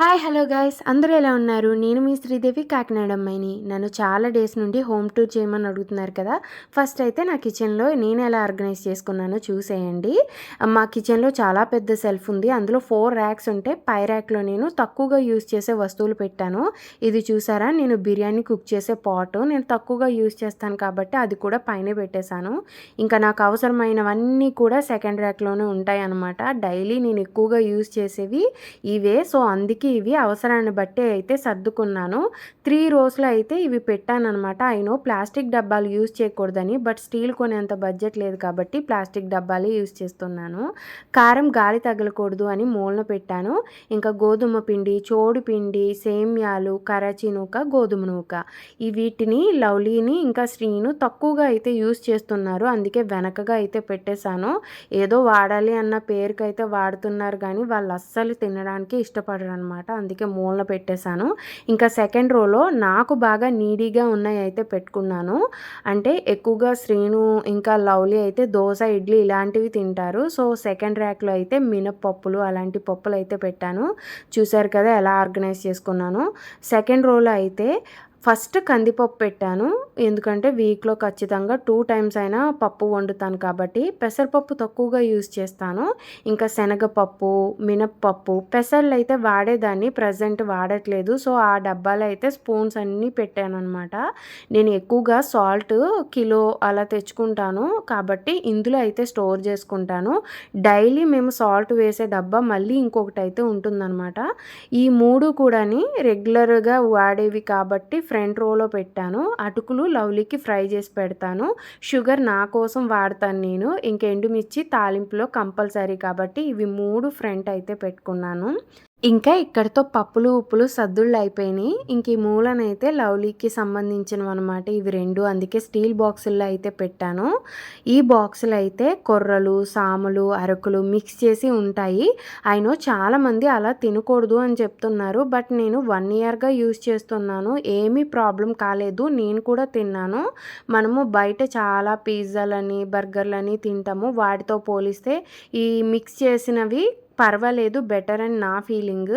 Hi hello guys. అందరూ ఎలా ఉన్నారు? నేను మీ శ్రీదేవి కాకినాడ అమ్మాయిని నన్ను చాలా డేస్ నుండి హోమ్ టూర్ చేయమని అడుగుతున్నారు కదా. ఫస్ట్ అయితే నా కిచెన్లో నేను ఎలా ఆర్గనైజ్ చేసుకున్నానో చూసేయండి. మా కిచెన్లో చాలా పెద్ద సెల్ఫ్ ఉంది. అందులో ఫోర్ ర్యాక్స్ ఉంటే పై ర్యాక్లో నేను తక్కువగా యూస్ చేసే వస్తువులు పెట్టాను. ఇది చూసారా? నేను బిర్యానీ కుక్ చేసే పాట్ నేను తక్కువగా యూస్ చేస్తాను కాబట్టి అది కూడా పైన పెట్టేశాను. ఇంకా నాకు అవసరమైనవన్నీ కూడా సెకండ్ ర్యాక్లోనే ఉంటాయి అన్నమాట డైలీ నేను ఎక్కువగా యూస్ చేసేవి ఇవే. సో అందుకే ఇవి అవసరాన్ని బట్టి అయితే సర్దుకున్నాను. త్రీ రోజులు అయితే ఇవి పెట్టానమాట అయినో ప్లాస్టిక్ డబ్బాలు యూజ్ చేయకూడదని బట్ స్టీల్ కొనేంత బడ్జెట్ లేదు కాబట్టి ప్లాస్టిక్ డబ్బాలే యూజ్ చేస్తున్నాను. కారం గాలి తగలకూడదు అని మూలన పెట్టాను. ఇంకా గోధుమ పిండి చోడు పిండి సేమ్యాలు కరాచీ నూక గోధుమ నూక. ఈ వీటిని లవ్లీని ఇంకా శ్రీను తక్కువగా అయితే యూజ్ చేస్తున్నారు. అందుకే వెనకగా అయితే పెట్టేశాను. ఏదో వాడాలి అన్న పేరుకైతే వాడుతున్నారు కానీ వాళ్ళు అస్సలు తినడానికి ఇష్టపడరు అనమాట అనమాట అందుకే మూలన పెట్టేశాను. ఇంకా సెకండ్ రోలో నాకు బాగా నీడీగా ఉన్నాయి అయితే పెట్టుకున్నాను. అంటే ఎక్కువగా శ్రీను ఇంకా లవ్లీ అయితే దోశ ఇడ్లీ ఇలాంటివి తింటారు. సో సెకండ్ ర్యాక్లో అయితే మినప్పప్పులు అలాంటి పప్పులు అయితే పెట్టాను. చూశారు కదా ఎలా ఆర్గనైజ్ చేసుకున్నాను. సెకండ్ రోలో అయితే ఫస్ట్ కందిపప్పు పెట్టాను. ఎందుకంటే వీక్లో ఖచ్చితంగా టూ టైమ్స్ అయినా పప్పు వండుతాను కాబట్టి పెసరపప్పు తక్కువగా యూజ్ చేస్తాను. ఇంకా శనగపప్పు మినప్పప్పు పెసర్లు అయితే వాడేదాన్ని ప్రజెంట్ వాడట్లేదు. సో ఆ డబ్బాలో అయితే స్పూన్స్ అన్నీ పెట్టాను అనమాట నేను ఎక్కువగా సాల్ట్ కిలో అలా తెచ్చుకుంటాను. కాబట్టి ఇందులో అయితే స్టోర్ చేసుకుంటాను. డైలీ మేము సాల్ట్ వేసే డబ్బా మళ్ళీ ఇంకొకటి అయితే ఉంటుందన్నమాట. ఈ మూడు కూడాని రెగ్యులర్గా వాడేవి కాబట్టి ఫ్రంట్ రోలో పెట్టాను. అటుకులు లవ్లీకి ఫ్రై చేసి పెడతాను. షుగర్ నా కోసం వాడతాను నేను. ఇంక ఎండుమిర్చి తాలింపులో కంపల్సరీ కాబట్టి ఇవి మూడు ఫ్రంట్ అయితే పెట్టుకున్నాను. ఇంకా ఇక్కడితో పప్పులు ఉప్పులు సద్దుళ్ళు అయిపోయినాయి. ఇంక ఈ మూలనైతే లవ్లీకి సంబంధించినవి అనమాట ఇవి రెండు. అందుకే స్టీల్ బాక్సుల్లో అయితే పెట్టాను. ఈ బాక్సులు అయితే కొర్రలు సాములు అరకులు మిక్స్ చేసి ఉంటాయి. అయినో చాలామంది అలా తినకూడదు అని చెప్తున్నారు. బట్ నేను వన్ ఇయర్గా యూజ్ చేస్తున్నాను. ఏమీ ప్రాబ్లం కాలేదు. నేను కూడా తిన్నాను. మనము బయట చాలా పిజ్జాలని బర్గర్లని తింటాము. వాటితో పోలిస్తే ఈ మిక్స్ చేసినవి పర్వాలేదు బెటర్ అండ్ నా ఫీలింగ్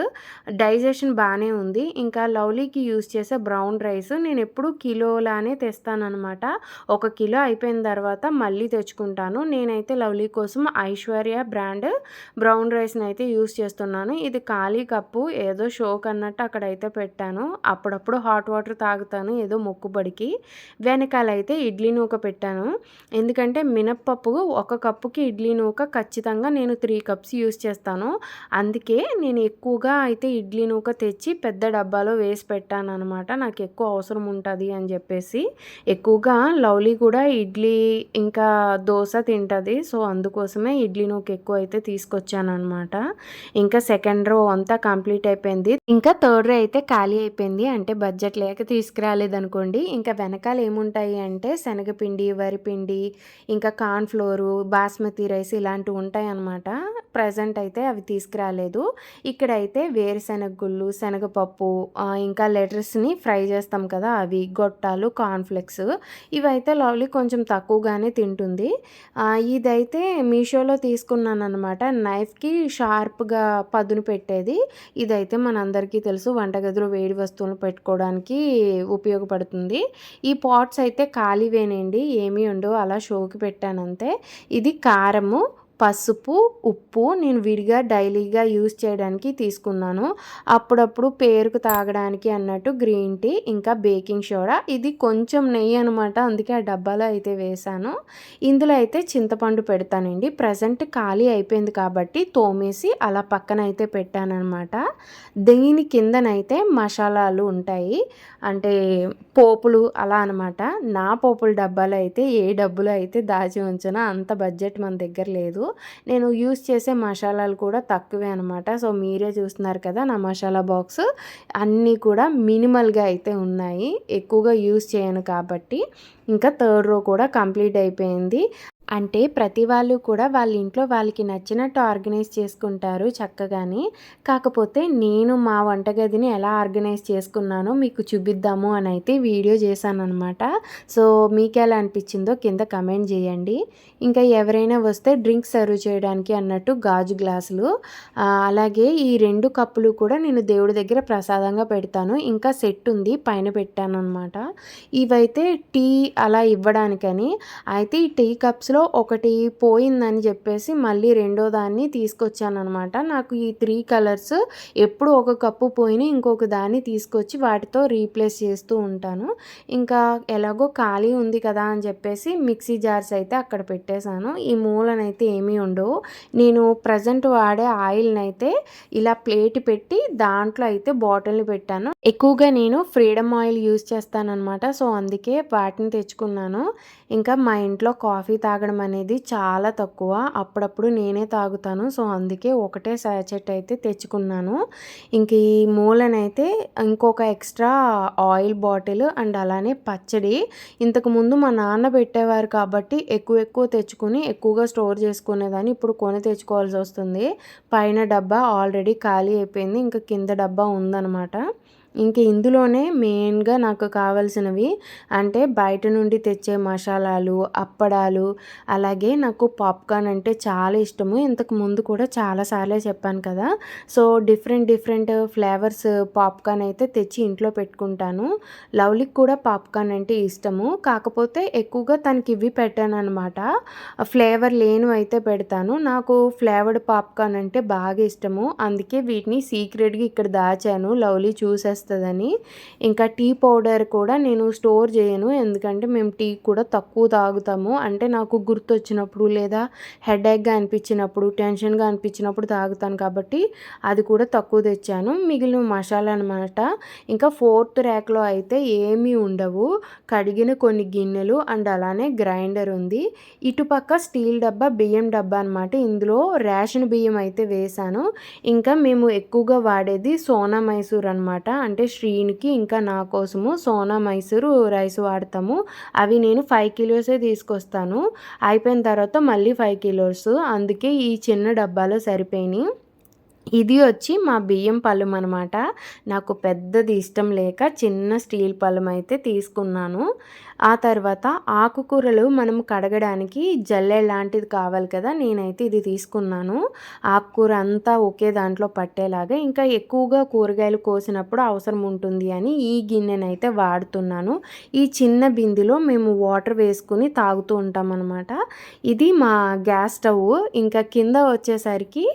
డైజెషన్ బాగానే ఉంది. ఇంకా లవ్లీకి యూస్ చేసే బ్రౌన్ రైస్ నేను ఎప్పుడు కిలోలానే తెస్తానమాట ఒక కిలో అయిపోయిన తర్వాత మళ్ళీ తెచ్చుకుంటాను. నేనైతే లవ్లీ కోసం ఐశ్వర్య బ్రాండ్ బ్రౌన్ రైస్ని అయితే యూస్ చేస్తున్నాను. ఇది ఖాళీ కప్పు ఏదో షోక్ అన్నట్టు అక్కడైతే పెట్టాను. అప్పుడప్పుడు హాట్ వాటర్ తాగుతాను ఏదో మొక్కుబడికి. వెనకాలైతే ఇడ్లీ నూక పెట్టాను. ఎందుకంటే మినప్పప్పు ఒక కప్పుకి ఇడ్లీ నూక ఖచ్చితంగా నేను త్రీ కప్స్ యూస్ చేస్తాను. చేస్తాను. అందుకే నేను ఎక్కువగా అయితే ఇడ్లీ నూక తెచ్చి పెద్ద డబ్బాలో వేసి పెట్టాను అనమాట నాకు ఎక్కువ అవసరం ఉంటుంది అని చెప్పేసి. ఎక్కువగా లవ్లీ కూడా ఇడ్లీ ఇంకా దోశ తింటుంది. సో అందుకోసమే ఇడ్లీ నూక ఎక్కువ అయితే తీసుకొచ్చాను అనమాట ఇంకా సెకండ్ రో అంతా కంప్లీట్ అయిపోయింది. ఇంకా థర్డ్ రో అయితే ఖాళీ అయిపోయింది. అంటే బడ్జెట్ లేక తీసుకురాలేదనుకోండి. ఇంకా వెనకాల ఏముంటాయి అంటే శనగపిండి వరిపిండి ఇంకా కార్న్ఫ్లోరు బాస్మతి రైస్ ఇలాంటివి ఉంటాయి అనమాట ప్రజెంట్ అయితే అవి తీసుకురాలేదు. ఇక్కడైతే వేరుశనగ గుళ్ళు శనగపప్పు ఇంకా లెటర్స్ని ఫ్రై చేస్తాం కదా అవి గొట్టాలు కార్న్ఫ్లెక్స్. ఇవైతే లవ్లీ కొంచెం తక్కువగానే తింటుంది. ఇదైతే మీషోలో తీసుకున్నాను అనమాట నైఫ్కి షార్ప్గా పదును పెట్టేది. ఇదైతే మనందరికీ తెలుసు వంటగదిలో వేడి వస్తువులు పెట్టుకోవడానికి ఉపయోగపడుతుంది. ఈ పాట్స్ అయితే ఖాళీవేనండి ఏమీ ఉండవు అలా షోకి పెట్టానంతే. ఇది కారము పసుపు ఉప్పు నేను విడిగా డైలీగా యూస్ చేయడానికి తీసుకున్నాను. అప్పుడప్పుడు పేరుకు తాగడానికి అన్నట్టు గ్రీన్ టీ ఇంకా బేకింగ్ సోడా. ఇది కొంచెం నెయ్యి అనమాట అందుకే ఆ డబ్బాలో అయితే వేశాను ఇందులో అయితే చింతపండు పెడతానండి. ప్రజెంట్ ఖాళీ అయిపోయింది కాబట్టి తోమేసి అలా పక్కన అయితే పెట్టానమాట దీని కిందనైతే మసాలాలు ఉంటాయి. అంటే పోపులు అలా అనమాట నా పోపుల డబ్బాలో అయితే ఏ డబ్బులు అయితే దాచి ఉంచినా అంత బడ్జెట్ మన దగ్గర లేదు. నేను యూస్ చేసే మసాలాలు కూడా తక్కువే అనమాట సో మీరే చూస్తున్నారు కదా నా మసాలా బాక్స్. అన్నీ కూడా మినిమల్గా అయితే ఉన్నాయి. ఎక్కువగా యూస్ చేయను కాబట్టి. ఇంకా థర్డ్ రో కూడా కంప్లీట్ అయిపోయింది. అంటే ప్రతి వాళ్ళు కూడా వాళ్ళ ఇంట్లో వాళ్ళకి నచ్చినట్టు ఆర్గనైజ్ చేసుకుంటారు చక్కగాని. కాకపోతే నేను మా వంటగదిని ఎలా ఆర్గనైజ్ చేసుకున్నానో మీకు చూపిద్దాము అని అయితే వీడియో చేశానమాట సో మీకు ఎలా అనిపించిందో కింద కమెంట్ చేయండి. ఇంకా ఎవరైనా వస్తే డ్రింక్స్ సర్వ్ చేయడానికి అన్నట్టు గాజు గ్లాసులు. అలాగే ఈ రెండు కప్పులు కూడా నేను దేవుడి దగ్గర ప్రసాదంగా పెడతాను. ఇంకా సెట్ ఉంది పైన పెట్టాను అనమాట ఇవైతే టీ అలా ఇవ్వడానికని. అయితే ఈ టీ కప్స్‌లో ఒకటి పోయిందని చెప్పేసి మళ్ళీ రెండో దాన్ని తీసుకొచ్చాననమాట. నాకు ఈ త్రీ కలర్స్ ఎప్పుడు ఒక కప్పు పోయినా ఇంకొక దాన్ని తీసుకొచ్చి వాటితో రీప్లేస్ చేస్తూ ఉంటాను. ఇంకా ఎలాగో ఖాళీ ఉంది కదా అని చెప్పేసి మిక్సీ జార్స్ అయితే అక్కడ పెట్టేశాను. ఈ మూలనైతే ఏమీ ఉండవు. నేను ప్రజెంట్ వాడే ఆయిల్ని అయితే ఇలా ప్లేట్ పెట్టి దాంట్లో అయితే బాటిల్‌ని పెట్టాను. ఎక్కువగా నేను ఫ్రీడమ్ ఆయిల్ యూజ్ చేస్తాననమాట. సో అందుకే వాటిని తెచ్చుకున్నాను. ఇంకా మా ఇంట్లో కాఫీ తాగడం అనేది చాలా తక్కువ. అప్పుడప్పుడు నేనే తాగుతాను. సో అందుకే ఒకటే సాచెట్ అయితే తెచ్చుకున్నాను. ఇంక ఈ మూలనైతే ఇంకొక ఎక్స్ట్రా ఆయిల్ బాటిల్ అండ్ అలానే పచ్చడి. ఇంతకుముందు మా నాన్న పెట్టేవారు కాబట్టి ఎక్కువ ఎక్కువ తెచ్చుకొని ఎక్కువగా స్టోర్ చేసుకునేదాన్ని. ఇప్పుడు కొని తెచ్చుకోవాల్సి వస్తుంది. పైన డబ్బా ఆల్రెడీ ఖాళీ అయిపోయింది. ఇంకా కింద డబ్బా ఉందన్నమాట ఇంక ఇందులోనే మెయిన్‌గా నాకు కావాల్సినవి అంటే బయట నుండి తెచ్చే మసాలాలు, అప్పడాలు, అలాగే నాకు పాప్‌కార్న్ అంటే చాలా ఇష్టము. ఇంతకు ముందు కూడా చాలా సార్లే చెప్పాను కదా! So different different flavours popcorn అయితే తెచ్చి ఇంట్లో పెట్టుకుంటాను. లవ్లీకి కూడా పాప్‌కార్న్ అంటే ఇష్టము. కాకపోతే ఎక్కువగా తనకి ఇవి పెట్టాననమాట. ఫ్లేవర్ లేనివి అయితే పెడతాను. నాకు ఫ్లేవర్డ్ పాప్‌కార్న్ అంటే బాగా ఇష్టము. అందుకే వీటిని సీక్రెట్‌గా ఇక్కడ దాచాను. లవ్లీ వస్తుందని ఇంకా టీ పౌడర్ కూడా నేను స్టోర్ చేయను. ఎందుకంటే మేము టీ కూడా తక్కువ తాగుతాము. అంటే నాకు గుర్తొచ్చినప్పుడు లేదా హెడేక్‌గా అనిపించినప్పుడు, టెన్షన్‌గా అనిపించినప్పుడు తాగుతాను కాబట్టి అది కూడా తక్కువ తెచ్చాను. మిగిలిన మసాలా అనమాట. ఇంకా ఫోర్త్ ర్యాక్‌లో అయితే ఏమీ ఉండవు. కడిగిన కొన్ని గిన్నెలు అండ్ అలానే గ్రైండర్ ఉంది. ఇటుపక్క స్టీల్ డబ్బా, బియ్యం డబ్బా అనమాట. ఇందులో రేషన్ బియ్యం అయితే వేశాను. ఇంకా మేము ఎక్కువగా వాడేది సోనా మైసూర్ అనమాట. అంటే శ్రీనికి ఇంకా నా కోసము సోనా మైసూరు రైస్ వాడతాము. అవి నేను ఫైవ్ కిలోసే తీసుకొస్తాను. అయిపోయిన తర్వాత మళ్ళీ ఫైవ్ కిలోస్ అందుకే ఈ చిన్న డబ్బాలో సరిపోయినాయి. ఇది వచ్చి మా బియ్యం పళ్ళం అనమాట. నాకు పెద్దది ఇష్టం లేక చిన్న స్టీల్ పళ్ళం అయితే తీసుకున్నాను. ఆ తర్వాత ఆకుకూరలు మనం కడగడానికి జల్లె లాంటిది కావాలి కదా! నేనైతే ఇది తీసుకున్నాను. ఆకుకూర అంతా ఒకే దాంట్లో పట్టేలాగా. ఇంకా ఎక్కువగా కూరగాయలు కోసినప్పుడు అవసరం ఉంటుంది అని ఈ గిన్నెనైతే వాడుతున్నాను. ఈ చిన్న బిందెలో మేము వాటర్ వేసుకుని తాగుతూ ఉంటామన్నమాట ఇది మా గ్యాస్ స్టవ్. ఇంకా కింద వచ్చేసరికి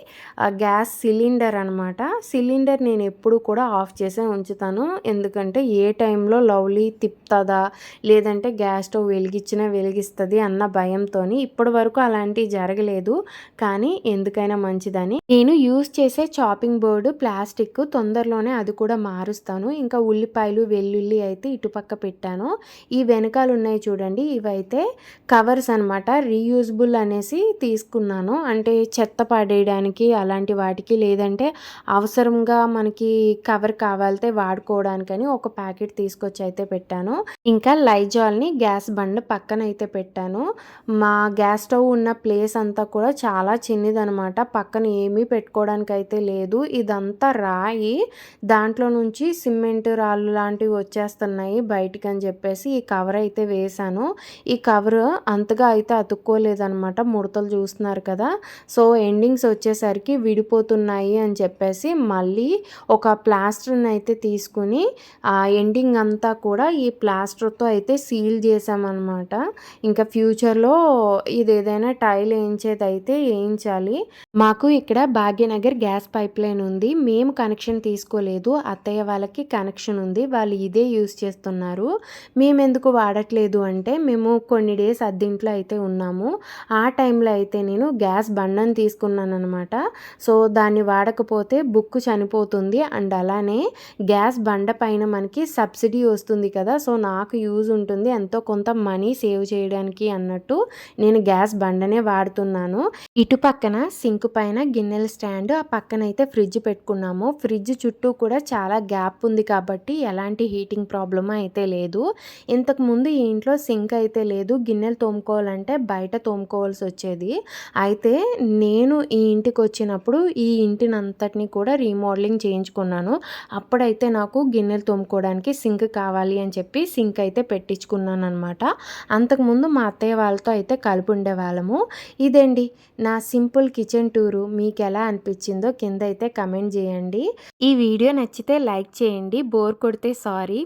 గ్యాస్ సిలిండర్ అనమాట. సిలిండర్ నేను ఎప్పుడు కూడా ఆఫ్ చేసే ఉంచుతాను. ఎందుకంటే ఏ టైంలో లవ్లీ తిప్పుతుందా లేదా లేదంటే గ్యాస్ స్టవ్ వెలిగించినా వెలిగిస్తుంది అన్న భయంతోని ఇప్పటి వరకు అలాంటివి జరగలేదు. కానీ ఎందుకైనా మంచిదని నేను యూజ్ చేసే చాపింగ్ బోర్డు ప్లాస్టిక్ తొందరలోనే అది కూడా మారుస్తాను. ఇంకా ఉల్లిపాయలు, వెల్లుల్లి అయితే ఇటుపక్క పెట్టాను. ఈ వెనకాలు ఉన్నాయి చూడండి ఇవైతే కవర్స్ అనమాట. రీయూజబుల్ అనేసి తీసుకున్నాను. అంటే చెత్త పడేయడానికి అలాంటి వాటికి లేదంటే అవసరంగా మనకి కవర్ కావాలితే వాడుకోవడానికని ఒక ప్యాకెట్ తీసుకొచ్చి అయితే పెట్టాను. ఇంకా లైజాల్‌ని గ్యాస్ బండ పక్కన అయితే పెట్టాను. మా గ్యాస్ స్టవ్ ఉన్న ప్లేస్ అంతా కూడా చాలా చిన్నదనమాట. పక్కన ఏమీ పెట్టుకోవడానికి అయితే లేదు. ఇదంతా రాయి. దాంట్లో నుంచి సిమెంట్ రాళ్ళు లాంటివి వచ్చేస్తున్నాయి బయటికని చెప్పేసి ఈ కవర్ అయితే వేశాను. ఈ కవర్ అంతగా అయితే అతుక్కోలేదనమాట. ముడతలు చూస్తున్నారు కదా! సో ఎండింగ్స్ వచ్చేసరికి విడిపోతున్నాయి అని చెప్పేసి మళ్ళీ ఒక ప్లాస్టర్‌ని అయితే తీసుకొని ఆ ఎండింగ్ అంతా కూడా ఈ ప్లాస్టర్‌తో అయితే సీల్ చేసామన్నమాట ఇంకా ఫ్యూచర్‌లో ఇది ఏదైనా టైల్ వేయించేది అయితే వేయించాలి మాకు ఇక్కడ భాగ్యనగర్ గ్యాస్ పైప్ లైన్ ఉంది. మేము కనెక్షన్ తీసుకోలేదు. అత్తయ్య వాళ్ళకి కనెక్షన్ ఉంది. వాళ్ళు ఇదే యూస్ చేస్తున్నారు. మేము ఎందుకు వాడట్లేదు అంటే మేము కొన్ని డేస్ అద్దింట్లో అయితే ఉన్నాము. ఆ టైంలో అయితే నేను గ్యాస్ బండను తీసుకున్నాను అనమాట సో దాన్ని వాడకపోతే బుక్ చనిపోతుంది. అండ్ అలానే గ్యాస్ బండ పైన మనకి సబ్సిడీ వస్తుంది కదా! సో నాకు యూజ్ ఉంటుంది ఉంటుంది ఎంతో కొంత మనీ సేవ్ చేయడానికి అన్నట్టు నేను గ్యాస్ బండనే వాడుతున్నాను. ఇటు పక్కన సింక్ పైన గిన్నెల స్టాండ్ ఆ పక్కన అయితే ఫ్రిడ్జ్ పెట్టుకున్నాము. ఫ్రిడ్జ్ చుట్టూ కూడా చాలా గ్యాప్ ఉంది కాబట్టి ఎలాంటి హీటింగ్ ప్రాబ్లమ్ అయితే లేదు. ఇంతకుముందు ఈ ఇంట్లో సింక్ అయితే లేదు. గిన్నెలు తోముకోవాలంటే బయట తోముకోవాల్సి వచ్చేది. అయితే నేను ఈ ఇంటికి వచ్చినప్పుడు ఈ ఇంటిని అంతటిని కూడా రీమోడలింగ్ చేయించుకున్నాను. అప్పుడైతే నాకు గిన్నెలు తోముకోవడానికి సింక్ కావాలి అని చెప్పి సింక్ అయితే పెట్టించుకున్నాను. అనమాట అంతకుముందు మా అత్తయ్య వాళ్ళతో అయితే కలిపి ఉండేవాళ్ళము. ఇదండి నా సింపుల్ కిచెన్ టూరు మీకు ఎలా అనిపించిందో కింద అయితే కమెంట్ చేయండి. ఈ వీడియో నచ్చితే లైక్ చేయండి. బోర్ కొడితే సారీ.